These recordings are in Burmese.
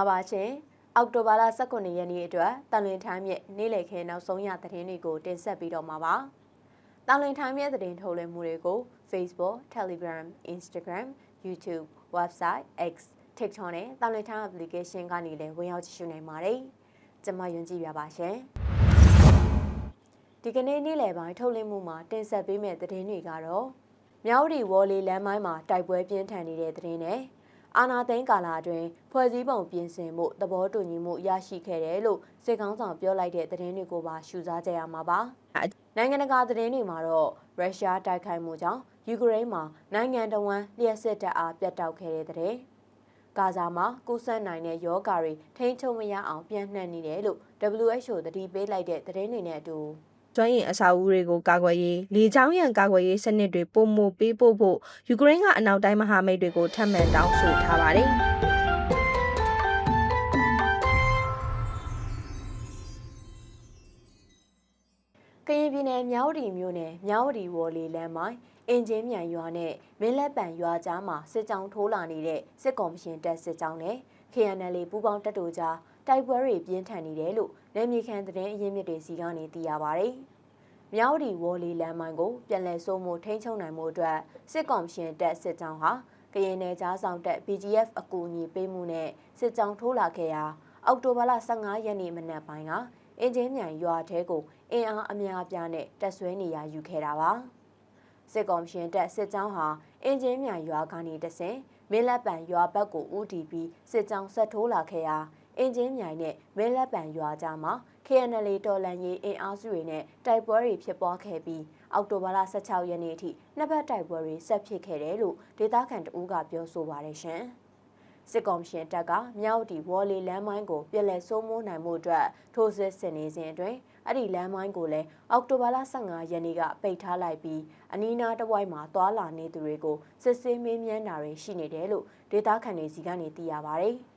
လာပါရှင်အောက်တိုဘာလ19ရက်နေ့အတွက်တန်လွင်ထိုင်းမြစ်နေ့လည်ခင်းနောက်ဆုံးရသတင်းတွေကိုတင်ဆက်ပြီးတော့မှာပါတန်လွင်ထိုင်းမြစ်သတင်းထုတ်လွှင့်မှုတွေကို Facebook, Telegram, Instagram, YouTube, Website, X, TikTok နဲ့တန်လွင်ထိုင်း application ကနေလည်းဝင်ရောက်ကြည့်ရှုနိုင်ပါတယ်ကျွန်မယွန်ကြည့်ပြပါရှင်ဒီကနေ့နေ့လယ်ပိုင်းထုတ်လွှင့်မှုမှာတင်ဆက်ပေးမယ့်သတင်းတွေကတော့မြောက်ဒီဝေါ်လီလမ်းမိုင်းမှာတိုက်ပွဲပြင်းထန်နေတဲ့သတင်းနဲ့ အာနာသိန်းကာလာအတွင်းဖွဲ့စည်းပုံပြင်ဆင်မှုသဘောတူညီမှုရရှိခဲ့တယ်လို့စစ်ကောင်ဆောင်ပြောလိုက်တဲ့သတင်းတွေကိုပါရှုစားကြရမှာပါ။နိုင်ငံတကာသတင်းတွေမှာတော့ရုရှားတိုက်ခိုက်မှုကြောင့်ယူကရိန်းမှာနိုင်ငံတော်ဝန်လျှက်စစ်တပ်အားပြတ်တောက်ခဲ့တဲ့တဲ့။ဂါဇာမှာကုသနိုင်တဲ့ယောဂါတွေထိန်းချုပ်မရအောင်ပြန့်နှံ့နေတယ်လို့ WHO သတိပေးလိုက်တဲ့သတင်းတွေနဲ့အတူ ကျွမ်းရင်အစာအုပ်တွေကိုကာကွယ်ရေးလေကြောင်းရန်ကာကွယ်ရေးစနစ်တွေပုံမပေးဖို့ဖို့ယူကရိန်းကအနောက်တိုင်းမဟာမိတ်တွေကိုထပ်မံတောင်းဆိုထားပါတယ်။ကရင်ပြည်နယ်မြောက်ဒီမြို့နယ်မြောက်ဒီဝေါ်လီလမ်းမိုင်းအင်ဂျင်မြန်ရွာနဲ့မင်းလက်ပံရွာကြားမှာစစ်ကြောင်းထိုးလာနေတဲ့စစ်ကော်မရှင်တပ်စစ်ကြောင်းနဲ့ KNL ပူးပေါင်းတပ်တို့ကြား တိုက်ပွဲတွေပြင်းထန်နေတယ်လို့နယ်မြေခံသတင်းအရင်းမြစ်တွေစီကနေသိရပါဗျ။မြောက်ဒီဝေါ်လီလမ်းမိုင်းကိုပြန်လည်စိုးမိုးထိန်းချုပ်နိုင်မှုအတွက်စစ်ကော်မရှင်တပ်စစ်ကြောင်းဟာကရင်နယ်ကြားဆောင်တပ် BGF အကူအညီပေးမှုနဲ့စစ်ကြောင်းထိုးလာခဲ့ရာအောက်တိုဘာလ15ရက်နေ့မနက်ပိုင်းကအင်ဂျင်မြန်ရွာထဲကိုအင်အားအများအပြားနဲ့တက်ဆွဲနေရယူခဲ့တာပါစစ်ကော်မရှင်တပ်စစ်ကြောင်းဟာအင်ဂျင်မြန်ရွာကနေတဆင်မင်းလက်ပံရွာဘက်ကိုဦးတည်ပြီးစစ်ကြောင်းဆက်ထိုးလာခဲ့ရာ အင်ဂျင်မြိုင်နဲ့မင်းလက်ပံရွာကြားမှာ KNL တော်လန်ရေးအင်အားစုတွေနဲ့တိုက်ပွဲတွေဖြစ်ပွားခဲ့ပြီးအောက်တိုဘာလ16ရက်နေ့အထိနှစ်ဘက်တိုက်ပွဲတွေဆက်ဖြစ်ခဲ့တယ်လို့ဒေသခံတအူးကပြောဆိုပါတယ်ရှင်။စစ်ကောင်ရှင်တပ်ကမြောက်တီဝေါ်လီလမ်းမိုင်းကိုပြည်လဲစိုးမိုးနိုင်မှုအတွက်ထိုးစစ်ဆင်နေစဉ်အတွင်းအဲ့ဒီလမ်းမိုင်းကိုလည်းအောက်တိုဘာလ15ရက်နေ့ကပိတ်ထားလိုက်ပြီးအနီးနားတစ်ဝိုက်မှာသွာလာနေသူတွေကိုစစ်ဆေးမေးမြန်းတာတွေရှိနေတယ်လို့ဒေသခံတွေစီကနေသိရပါဗျ။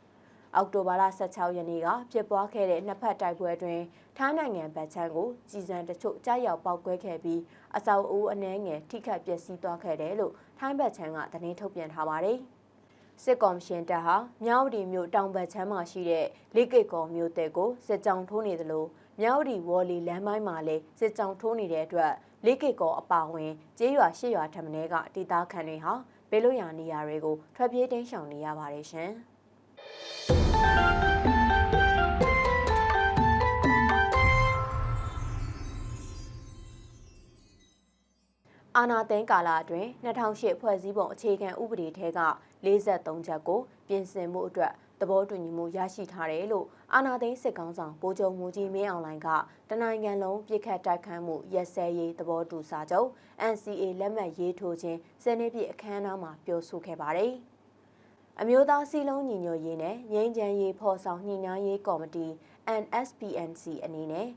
အောက်တိုဘာလ16ရက်နေ့ကဖြစ်ပွားခဲ့တဲ့နှစ်ဖက်တိုက်ပွဲတွင်ထိုင်းနိုင်ငံဗတ်ချန်ကိုကြည်စံတချို့ကြားရောက်ပောက်ကွဲခဲ့ပြီးအဆောက်အဦအနှဲငယ်ထိခိုက်ပျက်စီးသွားခဲ့တယ်လို့ထိုင်းဗတ်ချန်ကသတင်းထုတ်ပြန်ထားပါတယ်။စစ်ကော်မရှင်တပ်ဟာမြောက်ဒီမြို့တောင်ဘက်ချမ်းမှာရှိတဲ့လိကိကောမြို့တဲကိုစစ်ကြောင်းထိုးနေသလိုမြောက်ဒီဝေါ်လီလမ်းပိုင်းမှာလည်းစစ်ကြောင်းထိုးနေတဲ့အတွက်လိကိကောအပါဝင်ကျေးရွာရှစ်ရွာထပ်မင်းကဒေသခံတွေဟာဘေးလွတ်ရာနေရာတွေကိုထွက်ပြေးတိမ်းရှောင်နေရပါတယ်ရှင်။ အာနာသိန်းကာလအတွင်း2008ဖွဲ့စည်းပုံအခြေခံဥပဒေထဲက43ချက်ကိုပြင်ဆင်မှုအတွက်သဘောတူညီမှုရရှိထားတယ်လို့အာနာသိန်းစစ်ကောင်ဆောင်ဗိုလ်ချုပ်မူကြီးမင်းအောင်လှိုင်ကတနိုင်ငံလုံးပြစ်ခတ်တိုက်ခတ်မှုရက်စဲရေးသဘောတူစာချုပ် NCA လက်မှတ်ရေးထိုးခြင်းစနေပြည့်အခမ်းအနားမှာပြောဆိုခဲ့ပါတယ်။ အမျိုးသားစည်းလုံးညီညွတ်ရေးနဲ့ငြိမ်းချမ်းရေးဖော်ဆောင်ညှိနှိုင်းရေးကော်မတီ NSPNC အနေနဲ့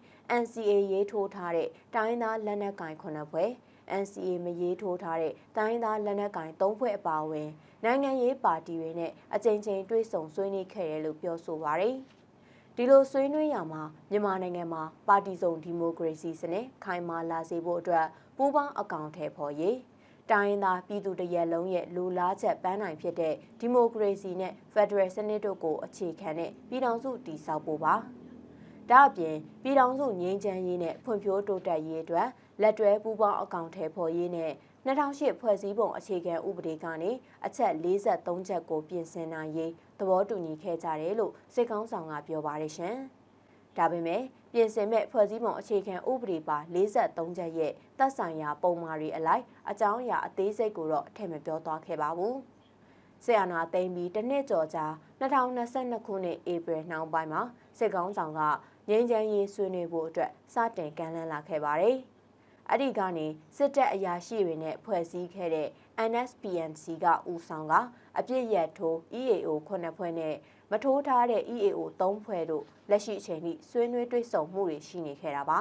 NCA ရေးထိုးထားတဲ့တိုင်းသားလက်နက်ကိုင်ခုနှစ်ဖွဲ့ NCA မရေးထိုးထားတဲ့တိုင်းသားလက်နက်ကိုင်၃ဖွဲ့အပါအဝင်နိုင်ငံရေးပါတီတွေနဲ့အကြိမ်ကြိမ်တွေ့ဆုံဆွေးနွေးခဲ့တယ်လို့ပြောဆိုပါရယ်ဒီလိုဆွေးနွေးရမှာမြန်မာနိုင်ငံမှာပါတီစုံဒီမိုကရေစီစနစ်ခိုင်မာလာစေဖို့အတွက်ပူးပေါင်းအကောင့်ထဲပေါ်ရေး တိုင်းသားပြည်သူတရက်လုံးရဲ့လူလားချက်ပန်းနိုင်ဖြစ်တဲ့ဒီမိုကရေစီနဲ့ဖက်ဒရယ်စနစ်တို့ကိုအခြေခံတဲ့ပြည်ထောင်စုတည်ဆောက်ဖို့ပါဒါအပြင်ပြည်ထောင်စုငြိမ်းချမ်းရေးနဲ့ဖွံ့ဖြိုးတိုးတက်ရေးအတွက်လက်တွဲပူးပေါင်းအကောင့်ထဲပေါ်ရေးနဲ့2008ဖွဲ့စည်းပုံအခြေခံဥပဒေကနေအချက်43ချက်ကိုပြင်ဆင်နိုင်ရေးသဘောတူညီခဲ့ကြတယ်လို့စစ်ကောင်းဆောင်ကပြောပါတယ်ရှင်။ ဒါပေမဲ့ပြင်ဆင်မဲ့ဖွဲ့စည်းပုံအခြေခံဥပဒေပါ43ချက်ရဲ့သက်ဆိုင်ရာပုံမှားတွေအလိုက်အကြောင်းအရာအသေးစိတ်ကိုတော့ထည့်မပြောသွားခဲ့ပါဘူး။ဆီယနာသိမ်းပြီးတနှစ်ကျော်ကြာ2022ခုနှစ်ဧပြီနှောင်းပိုင်းမှာစစ်ကောင်းဆောင်ကငြိမ်းချမ်းရေးဆွေးနွေးဖို့အတွက်စတင်ကမ်းလှမ်းလာခဲ့ပါတယ်။အဲ့ဒီကနေစစ်တပ်အရာရှိတွေနဲ့ဖွဲ့စည်းခဲ့တဲ့ NSPNC ကဦးဆောင်က အပြစ်ရထိုး EAO 9ဖွဲ့နဲ့မထိုးထားတဲ့ EAO 3ဖွဲ့တို့လက်ရှိအချိန်ထိဆွေးနွေးတွေ့ဆုံမှုတွေရှိနေခဲ့တာပါ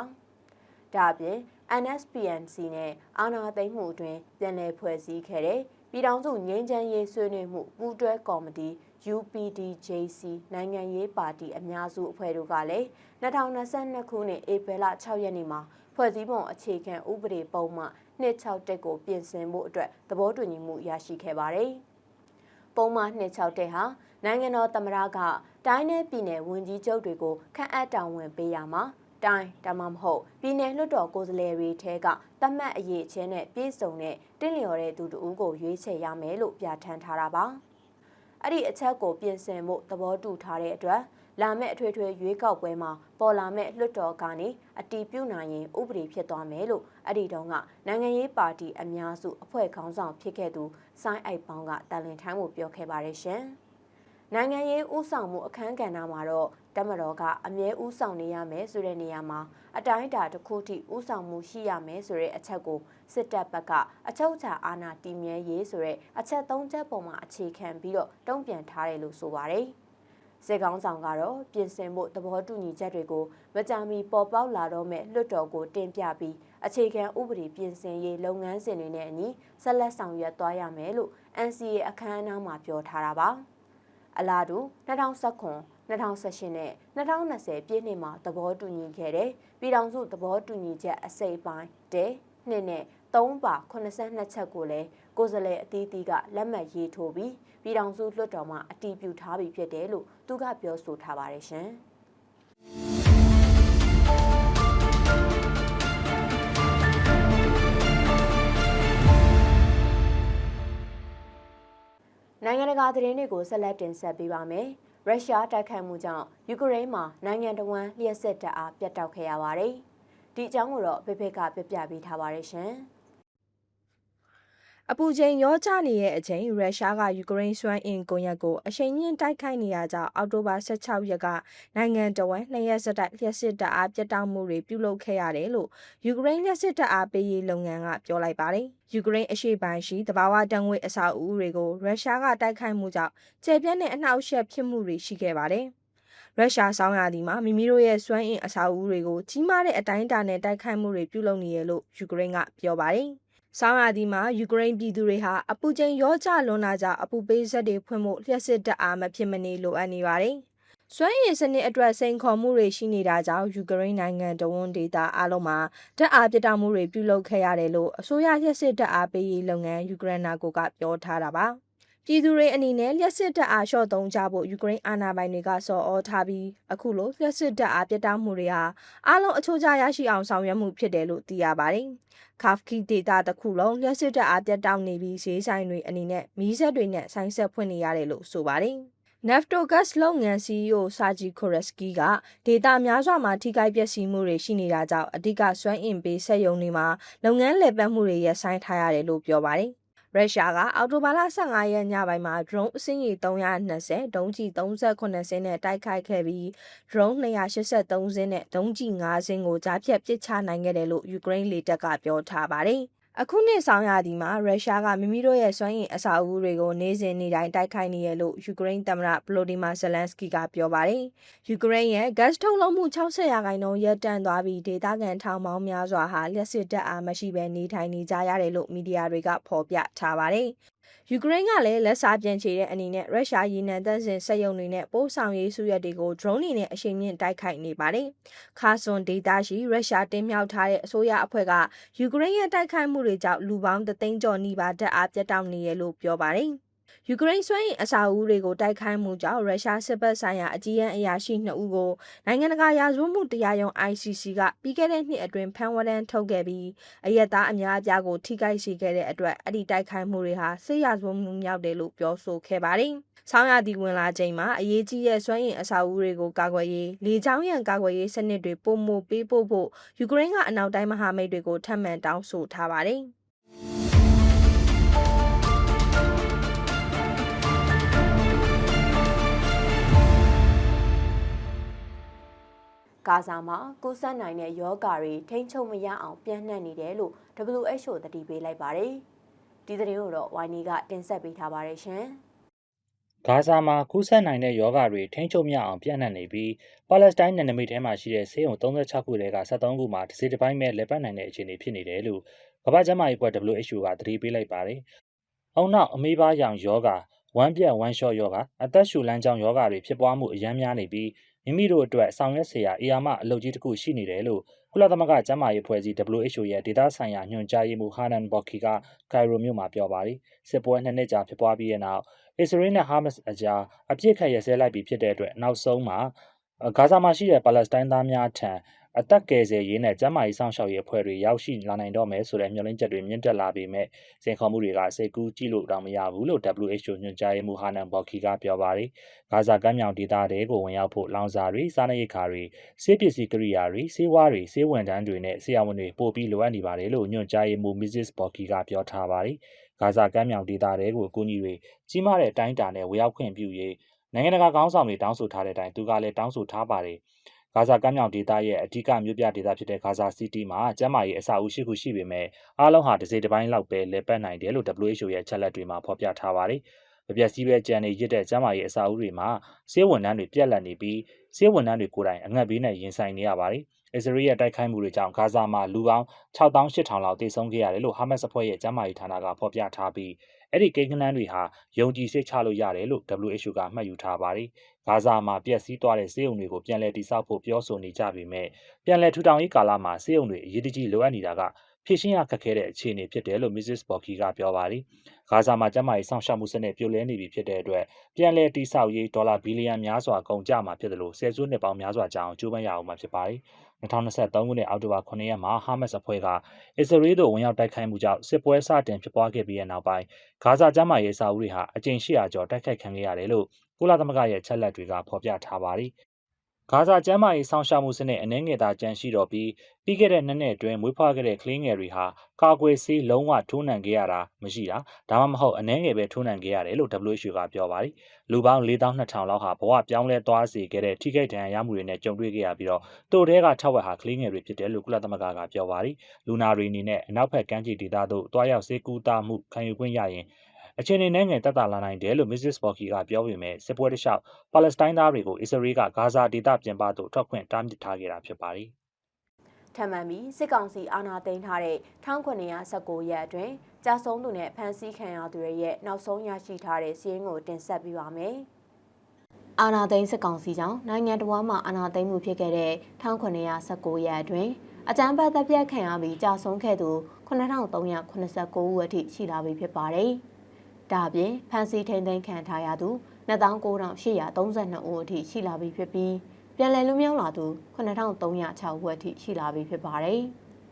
။ဒါအပြင် NSPNC နဲ့အာဏာသိမ်းမှုအတွင်းပြန်လည်ဖွဲ့စည်းခဲ့တဲ့ပြည်ထောင်စုငြိမ်းချမ်းရေးဆွေးနွေးမှုပူးတွဲကော်မတီ UPDJC နိုင်ငံရေးပါတီအများစုအဖွဲ့တို့ကလည်း2022ခုနှစ်ဧပြီလ6ရက်နေ့မှာဖွဲ့စည်းပုံအခြေခံဥပဒေပုံမှ261ကိုပြင်ဆင်ဖို့အတွက်သဘောတူညီမှုရရှိခဲ့ပါတယ်။ ပုံမှန်261ဟာနိုင်ငံတော်သမ္မတကတိုင်းနယ်ပြည်နယ်ဝန်ကြီးချုပ်တွေကိုခန့်အပ်တာဝန်ပေးရမှာတိုင်းဒါမှမဟုတ်ပြည်နယ်လွှတ်တော်ကိုယ်စားလှယ်တွေထဲကသတ်မှတ်အရေးချင်းနဲ့ပြည်စုံတဲ့တင်းလျော်တဲ့သူတဦးကိုရွေးချယ်ရမယ်လို့ပြဋ္ဌာန်းထားတာပါအဲ့ဒီအချက်ကိုပြင်ဆင်မှုသဘောတူထားတဲ့အတွက် လာမယ့်အထွေထွေရွေးကောက်ပွဲမှာပေါ်လာမယ့်လွှတ်တော်ကနေအတီးပြုတ်နိုင်ရင်ဥပဒေဖြစ်သွားမယ်လို့အဲ့ဒီတုန်းကနိုင်ငံရေးပါတီအများစုအဖွဲ့ခေါင်းဆောင်ဖြစ်ခဲ့သူဆိုင်းအိုက်ပေါင်းကတာလင်ထိုင်းကိုပြောခဲ့ပါတယ်ရှင်။နိုင်ငံရေးဥဆောင်မှုအခမ်းကဏ္ဍမှာတော့တမတော်ကအမြဲဥဆောင်နေရမယ်ဆိုတဲ့နေရာမှာအတိုင်းအတာတစ်ခုထိဥဆောင်မှုရှိရမယ်ဆိုတဲ့အချက်ကိုစစ်တပ်ဘက်ကအချုပ်ချာအာဏာတည်မြဲရေးဆိုတဲ့အချက်၃ချက်ပေါ်မှာအခြေခံပြီးတော့တုံ့ပြန်ထားတယ်လို့ဆိုပါတယ်။ စစ်ကောင်းဆောင်ကတော့ပြင်ဆင်မှုသဘောတူညီချက်တွေကိုမကြာမီပေါ်ပေါက်လာတော့မဲ့လွှတ်တော်ကိုတင်ပြပြီးအခြေခံဥပဒေပြင်ဆင်ရေးလုပ်ငန်းစဉ်တွေနဲ့အညီဆက်လက်ဆောင်ရွက်သွားရမယ်လို့ NCA အခမ်းအနားမှာပြောထားတာပါအလားတူ2019 2018နဲ့2020ပြည့်နှစ်မှာသဘောတူညီခဲ့တဲ့ပြည်ထောင်စုသဘောတူညီချက်အစိပ်ပိုင်းတဲနှစ်နဲ့ 3ပါ82ချက်ကိုလည်းကိုယ်စားလှယ်အသီးသီးကလက်မှတ်ရေးထိုးပြီးပြည်ထောင်စုလွှတ်တော်မှအတည်ပြုထားပြီးဖြစ်တယ်လို့သူကပြောဆိုထားပါတယ်ရှင်နိုင်ငံတကာသတင်းတွေကိုဆက်လက်တင်ဆက်ပေးပါမယ်။ရုရှားတိုက်ခိုက်မှုကြောင့်ယူကရိန်းမှာနိုင်ငံတော်ဝန်လျှက်စစ်တပ်အားပြတ်တောက်ခဲ့ရပါတယ်။ဒီအကြောင်းကိုတော့ဖေဖေကပြပြပေးထားပါတယ်ရှင်။ အပူချိန်ရောကျနေတဲ့အချိန်ရုရှားကယူကရိန်းစွမ်းအင်ကွန်ရက်ကိုအရှိန်မြင့်တိုက်ခိုက်နေရကြောင်းအောက်တိုဘာ16ရက်ကနိုင်ငံတော်ဝန်နှစ်ရက်စတိုက်လျှက်စစ်တပ်အားပြတ်တောက်မှုတွေပြုလုပ်ခဲ့ရတယ်လို့ယူကရိန်းလျှက်စစ်တပ်အားပေးရေးလုပ်ငန်းကပြောလိုက်ပါတယ်။ယူကရိန်းအရှေ့ပိုင်းရှိတဘာဝတံငွေအဆောက်အဦတွေကိုရုရှားကတိုက်ခိုက်မှုကြောင့်ကျေပြန့်တဲ့အနှောက်အယှက်ဖြစ်မှုတွေရှိခဲ့ပါတယ်။ရုရှားဆောင်းရာသီမှာမိမိတို့ရဲ့စွမ်းအင်အဆောက်အဦတွေကိုကြီးမားတဲ့အတိုင်းအတာနဲ့တိုက်ခိုက်မှုတွေပြုလုပ်နေရလို့ယူကရိန်းကပြောပါတယ်။ ဆောင်းရာသီမှာယူကရိန်းပြည်သူတွေဟာအပူချိန်ရောကျလွန်လာကြအပူပေးဆက်တွေဖွင့်ဖို့လျှက်စစ်တပ်အားမဖြစ်မနေလိုအပ်နေပါတယ်။စွမ်းရည်စနစ်အတွက်စိန်ခေါ်မှုတွေရှိနေတာကြောင့်ယူကရိန်းနိုင်ငံတဝန်ဒေတာအလုံးမှာတပ်အားပြတောက်မှုတွေပြုလုပ်ခဲ့ရတယ်လို့အစိုးရလျှက်စစ်တပ်အားပေးရေးလုပ်ငန်းယူကရိန်းနာကိုကပြောထားတာပါ။ ပြည်သူတွေအနေနဲ့လျှက်စစ်တပ်အားလျှော့သုံးကြဖို့ယူကရိန်းအာဏာပိုင်တွေကစော်ဩထားပြီးအခုလိုလျှက်စစ်တပ်အားပြတောက်မှုတွေဟာအလုံးအချို့ကျရရှိအောင်ဆောင်ရွက်မှုဖြစ်တယ်လို့သိရပါတယ်။ကာဖ်ကီဒေတာတစ်ခုလုံးလျှက်စစ်တပ်အားပြတ်တောက်နေပြီးဈေးဆိုင်တွေအနေနဲ့မီးစက်တွေနဲ့ဆိုင်ဆက်ဖွင့်နေရတယ်လို့ဆိုပါတယ်။ Naftogas လုပ်ငန်း CEO Saji Koreski ကဒေတာများစွာမှာထိခိုက်ပျက်စီးမှုတွေရှိနေတာကြောင့်အဓိကစွမ်းအင်ပေးစက်ရုံတွေမှာလုပ်ငန်းလည်ပတ်မှုတွေရပ်ဆိုင်းထားရတယ်လို့ပြောပါတယ်။ ရုရှားကအော်တိုဘာလ15ရက်ညပိုင်းမှာ drone အစင်းကြီး320ဒုံးကျည်38စင်းနဲ့တိုက်ခိုက်ခဲ့ပြီး drone 283စင်းနဲ့ဒုံးကျည်5စင်းကိုကြားဖြတ်ပစ်ချနိုင်ခဲ့တယ်လို့ယူကရိန်းလေတပ်ကပြောထားပါတယ်။ အခုနှစ်ဆောင်ရသည်မှာရုရှားကမိမိတို့ရဲ့စွမ်းရည်အဆောက်အဦတွေကိုနေ့စဉ်နေ့တိုင်းတိုက်ခိုက်နေရလို့ယူကရိန်းသမ္မတဗလိုဒီမာဇလန်စကီကပြောပါတယ်။ယူကရိန်းရဲ့ gas ထုတ်လုပ်မှု60ရာခိုင်နှုန်းရပ်တန့်သွားပြီးဒေသခံထောင်ပေါင်းများစွာဟာလျှက်စစ်တပ်အားမရှိဘဲနေထိုင်နေကြရတယ်လို့မီဒီယာတွေကဖော်ပြထားပါတယ်။ ယူကရိန်းကလည်းလက်စားပြန်ချေတဲ့အနေနဲ့ရုရှားရေနံသန့်စင်စက်ရုံတွေနဲ့ပို့ဆောင်ရေးစုရပ်တွေကို drone တွေနဲ့အရှိန်မြင့်တိုက်ခိုက်နေပါတယ်။ခါဆွန်ဒေတာရှိရုရှားတင်မြှောက်ထားတဲ့အစိုးရအဖွဲ့ကယူကရိန်းရဲ့တိုက်ခိုက်မှုတွေကြောင့်လူပေါင်းတသိန်းကျော်နီးပါးတပ်အားပြတ်တောက်နေရလို့ပြောပါတယ်။ ယူကရိန်းစွမ်းအင်အဆောက်အဦတွေကိုတိုက်ခိုက်မှုကြောင့်ရုရှားစစ်ဘက်ဆိုင်ရာအကြီးအကဲအရာရှိ2ဦးကိုနိုင်ငံတကာရာဇဝတ်မှုတရားရုံး ICC ကပြီးခဲ့တဲ့နှစ်အတွင်းဖမ်းဝရမ်းထုတ်ခဲ့ပြီးအရက်သားအများအပြားကိုထိခိုက်စေခဲ့တဲ့အတွက်အဲ့ဒီတိုက်ခိုက်မှုတွေဟာစစ်ရာဇဝတ်မှုမြောက်တယ်လို့ပြောဆိုခဲ့ပါတယ်။ဆောင်းရာသီဝင်လာချိန်မှာအရေးကြီးတဲ့စွမ်းအင်အဆောက်အဦတွေကိုကာကွယ်ရေးလေကြောင်းရန်ကာကွယ်ရေးစနစ်တွေပုံမပေးဖို့ဖို့ယူကရိန်းကအနောက်တိုင်းမဟာမိတ်တွေကိုထပ်မံတောင်းဆိုထားပါတယ်။ ဂါဇာမှာကူးစက်နိုင်တဲ့ယောဂါတွေထိန်းချုပ်မရအောင်ပြန့်နှံ့နေတယ်လို့ WHO တတိပေးလိုက်ပါတယ်။ဒီသတင်းကိုတော့ YNE ကတင်ဆက်ပေးထားပါတယ်ရှင်။ဂါဇာမှာကူးစက်နိုင်တဲ့ယောဂါတွေထိန်းချုပ်မရအောင်ပြန့်နှံ့နေပြီးပါလက်စတိုင်းနယ်နိမိတ်ထဲမှာရှိတဲ့ဆေးရုံ36ခုထဲက73ခုမှာတစ်စိတစ်ပိုင်းပဲလက်ပတ်နိုင်တဲ့အခြေအနေဖြစ်နေတယ်လို့ကမ္ဘာ့ကျန်းမာရေးအဖွဲ့ WHO ကသတိပေးလိုက်ပါတယ်။အုံနောက်အမေးပါးရောင်ယောဂါဝမ်းပြက်ဝမ်းလျှော့ယောဂအသက်ရှူလမ်းကြောင်းယောဂါတွေဖြစ်ပွားမှုအများများနေပြီး မိမိတို့အတွက်ဆောင်ရွက်စရာအရာမအလုပ်ကြီးတစ်ခုရှိနေတယ်လို့ကုလသမဂ္ဂကျန်းမာရေးအဖွဲ့အစည်း WHO ရဲ့ဒေသဆိုင်ရာညွှန်ကြားရေးမှူးဟာနန်ဘော်ခီကကိုင်ရိုမြို့မှာပြောပါတယ်စစ်ပွဲနှစ်နှစ်ကြာဖြစ်ပွားပြီးတဲ့နောက်အစ္စရေးနဲ့ဟာမတ်စ်အကြားအပြစ်ခတ်ရစဲလိုက်ပြီးဖြစ်တဲ့အတွက်နောက်ဆုံးမှာ ဂါဇာမှာရှိတဲ့ပါလက်စတိုင်းသားများထံအသက်ကယ်ဆယ်ရေးနဲ့ကျန်းမာရေးစောင့်ရှောက်ရေးအဖွဲ့တွေရောက်ရှိလာနိုင်တော့မယ်ဆိုတဲ့မျှော်လင့်ချက်တွေမြင့်တက်လာပေမဲ့စင်ခေါ်မှုတွေကစိတ်ကူးကြည့်လို့တော့မရဘူးလို့ WHO ညွှန်ကြားရေးမှူးဟာနန်ဘော်ခီကပြောပါတယ်။ဂါဇာကမ်းမြောင်ဒေသတွေကိုဝင်ရောက်ဖို့လောင်စာတွေစားနပ်ရိက္ခာတွေဆေးပစ္စည်းကိရိယာတွေဆေးဝါးတွေဆေးဝန်ထမ်းတွေနဲ့ဆရာဝန်တွေပို့ပြီးလိုအပ်နေပါတယ်လို့ညွှန်ကြားရေးမှူး Mrs. ဘော်ခီကပြောထားပါတယ်။ဂါဇာကမ်းမြောင်ဒေသတွေကိုအကူအညီတွေကြီးမားတဲ့အတိုင်းအတာနဲ့ဝေရောက်ခွင့်ပြုရေး နိုင်ငံတကာကောင်းဆောင်တွေတောင်းဆိုထားတဲ့အတိုင်းသူကလည်းတောင်းဆိုထားပါတယ်။ဂါဇာကမ်းမြောင်ဒေသရဲ့အဓိကမြို့ပြဒေသဖြစ်တဲ့ဂါဇာစီးတီးမှာကျန်းမာရေးအဆောက်အဦရှိခုရှိပေမဲ့အားလုံးဟာတစ်စိတ်တစ်ပိုင်းလောက်ပဲလည်ပတ်နိုင်တယ်လို့ WHO ရဲ့အချက်လက်တွေမှာဖော်ပြထားပါတယ်။မပြတ်စည်းပဲကြံနေရစ်တဲ့ကျန်းမာရေးအဆောက်အဦတွေမှာဆေးဝန်ထမ်းတွေပြက်လက်နေပြီးဆေးဝန်ထမ်းတွေကိုယ်တိုင်အငတ်ဘေးနဲ့ရင်ဆိုင်နေရပါတယ်။အစ္စရေးရဲ့တိုက်ခိုက်မှုတွေကြောင့်ဂါဇာမှာလူပေါင်း6800လောက်သေဆုံးခဲ့ရတယ်လို့ဟာမတ်စ်အဖွဲ့ရဲ့ကျန်းမာရေးဌာနကဖော်ပြထားပြီး အဲ့ဒီကိန်းဂဏန်းတွေဟာယုံကြည်စိတ်ချလို့ရတယ်လို့ WHO ကမှတ်ယူထားပါတယ်။ဂါဇာမှာပျက်စီးသွားတဲ့စေယုံတွေကိုပြန်လည်တည်ဆောက်ဖို့ပြောဆိုနေကြပေမဲ့ပြန်လည်ထူထောင်ရေးကာလမှာစေယုံတွေအရေးတကြီးလိုအပ်နေတာကဖြစ်ရှင်းရခက်ခဲတဲ့အခြေအနေဖြစ်တယ်လို့ Mrs. Bocky ကပြောပါတယ်။ဂါဇာမှာကျန်းမာရေးစောင့်ရှောက်မှုစနစ်ပြိုလဲနေပြီဖြစ်တဲ့အတွက်ပြန်လည်တည်ဆောက်ရေးဒေါ်လာဘီလီယံများစွာကုန်ကျမှာဖြစ်တယ်လို့ဆယ်စုနှစ်ပေါင်းများစွာကြာအောင်ကြိုးပမ်းရအောင်မှာဖြစ်ပါတယ်။ 2023ခုနှစ်အောက်တိုဘာ9ရက်မှာဟာမတ်စ်အဖွဲ့ကအစ္စရေးတို့ဝင်ရောက်တိုက်ခိုက်မှုကြောင့်စစ်ပွဲစတင်ဖြစ်ပွားခဲ့ပြီးတဲ့နောက်ပိုင်းဂါဇာကျမ်းမာရေးစာအုပ်တွေဟာအကြိမ်800ကျော်တိုက်ခိုက်ခံခဲ့ရတယ်လို့ကုလသမဂ္ဂရဲ့ချက်လက်တွေကဖော်ပြထားပါတယ်။ ဂါဇာကျမ်းမာရေးဆောင်ရှားမှုစနစ်အနှဲငယ်သာကြန့်ရှိတော့ပြီးပြီးခဲ့တဲ့နှစ်နှစ်အတွင်းမွေးဖွားခဲ့တဲ့ကလေးငယ်တွေဟာကာကွယ်ဆေးလုံးဝထိုးနှံခဲ့ရတာမရှိတာဒါမှမဟုတ်အနှဲငယ်ပဲထိုးနှံခဲ့ရတယ်လို့ WHO ကပြောပါတယ်လူပေါင်း4200လောက်ဟာဘဝပြောင်းလဲသွားစေခဲ့တဲ့ထိခိုက်ဒဏ်ရာရမှုတွေနဲ့ကြုံတွေ့ခဲ့ရပြီးတော့တိုတဲက6ဝက်ဟာကလေးငယ်တွေဖြစ်တယ်လို့ကုလသမဂ္ဂကပြောပါတယ်လူနာတွေအနေနဲ့အနောက်ဘက်ကမ်းခြေဒေသသို့တွားရောက်ဆေးကူတာမှုခံယူခွင့်ရရင် အခြေအနေနဲ့ငယ်တက်တာလာနိုင်တယ်လို့ Mrs. Bocky ကပြောပေမဲ့စစ်ပွဲတစ်လျှောက်ပါလက်စတိုင်းသားတွေကိုအစ္စရေးကဂါဇာဒေသပြင်ပသို့ထွက်ခွင့်တားမြစ်ထားခဲ့တာဖြစ်ပါတယ်ထပ်မံပြီးစစ်ကောင်စီအာဏာသိမ်းထားတဲ့1919ရက်အတွင်းကြာဆုံးသူနဲ့ဖမ်းဆီးခံရသူတွေရဲ့နောက်ဆုံးရရှိထားတဲ့စီးရင်ကိုတင်ဆက်ပေးပါမယ်။အာဏာသိမ်းစစ်ကောင်စီကြောင့်နိုင်ငံတော်မှာအာဏာသိမ်းမှုဖြစ်ခဲ့တဲ့1919ရက်အတွင်းအကြမ်းဖက်တပ်ဖြတ်ခံရပြီးကြာဆုံးခဲ့သူ9389ဦးအထိရှိလာပြီဖြစ်ပါတယ်။ ဒါအပြင်ဖမ်းဆီးထိန်းသိမ်းခံထားရသူ29,832ဦးအထိရှိလာပြီဖြစ်ပြီးပြန်လည်လွတ်မြောက်လာသူ9,306ဦးအထိရှိလာပြီဖြစ်ပါတယ်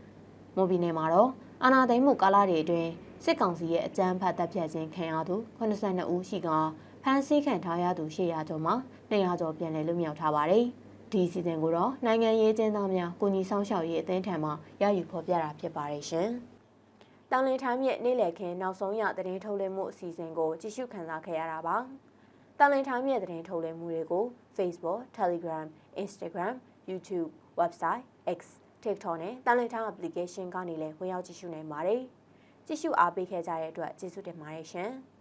။မွန်ပြည်နယ်မှာတော့အာနာသိမ်းမှုကာလတွေအတွင်းစစ်ကောင်စီရဲ့အကြမ်းဖက်တပ်ဖြတ်ခြင်းခံရသူ82ဦးရှိကဖမ်းဆီးခံထားရသူ800ကျော်မှာ200ကျော်ပြန်လည်လွတ်မြောက်ထားပါတယ်။ဒီစီစဉ်ကိုတော့နိုင်ငံရေးကျင်းသားများကိုညီဆောင်ရှောက်ရေးအသင်းထံမှရယူဖော်ပြတာဖြစ်ပါတယ်ရှင်။ တန်လင်းထိုင်းမြစ်နေ့လည်ခင်းနောက်ဆုံးရသတင်းထုတ်လွှင့်မှုအစီအစဉ်ကိုကြည့်ရှုခံစားခဲ့ရတာပါ။တန်လင်းထိုင်းမြစ်သတင်းထုတ်လွှင့်မှုတွေကို Facebook, Telegram, Instagram, YouTube, Website, X, TikTok နဲ့တန်လင်းထိုင်း application ကနေလည်းဝင်ရောက်ကြည့်ရှုနိုင်ပါတယ်။ကြည့်ရှုအားပေးခဲ့ကြတဲ့အတွက်ကျေးဇူးတင်ပါတယ်ရှင်။